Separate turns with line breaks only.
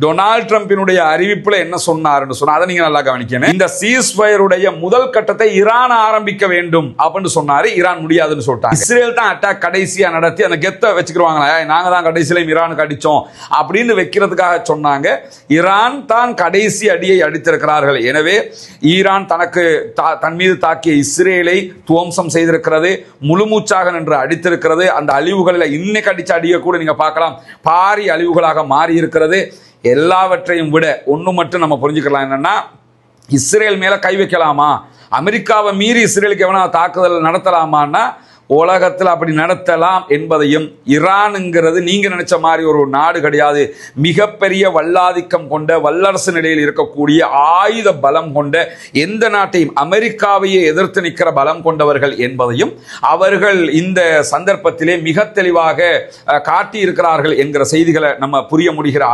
Donald ட்ரம்பினுடைய அறிவிப்புல என்ன சொன்னாருன்னு சொன்னா அதை நீங்க நல்லா கவனிக்கணும். இந்த சீஸ்ஃபயருடைய முதல் கட்டத்தை ஈரான் ஆரம்பிக்க வேண்டும் அப்படின்னு சொன்னாரு. ஈரான் முடியாதுன்னு சொல்லிட்டாங்க. இஸ்ரேல் தான் அட்டாக் கடைசியா நடத்தி அந்த கெத்தை வச்சுக்கிருவாங்களா? நாங்க தான் கடைசியிலையும் ஈரான் கடிச்சோம் அப்படின்னு வைக்கிறதுக்காக சொன்னாங்க. ஈரான் தான் கடைசி அடியை அடித்திருக்கிறார்கள். எனவே ஈரான் தனக்கு தா- தன் மீது தாக்கிய இஸ்ரேலை துவம்சம் செய்திருக்கிறது முழுமூச்சாக நின்று அடித்திருக்கிறது. அந்த அழிவுகளில் இன்னைக்கு அடிச்ச அடியை கூட நீங்க பார்க்கலாம். பாரி அழிவுகளாக மாறி இருக்கிறது எல்லாவற்றையும் விட ஒன்று மட்டும் நம்ம புரிஞ்சுக்கலாம் என்னென்னா இஸ்ரேல் மேலே கை வைக்கலாமா? அமெரிக்காவை மீறி இஸ்ரேலுக்கு எவனா தாக்குதல் நடத்தலாமான்னா உலகத்தில் அப்படி நடத்தலாம் என்பதையும் ஈரானுங்கிறது நீங்கள் நினச்ச மாதிரி ஒரு நாடு கிடையாது. மிகப்பெரிய வல்லாதிக்கம் கொண்ட வல்லரசு நிலையில் இருக்கக்கூடிய ஆயுத பலம் கொண்ட எந்த நாட்டையும் அமெரிக்காவையே எதிர்த்து நிற்கிற பலம் கொண்டவர்கள் என்பதையும் அவர்கள் இந்த சந்தர்ப்பத்திலே மிக தெளிவாக காட்டியிருக்கிறார்கள் என்கிற செய்திகளை நம்ம புரிய முடிகிற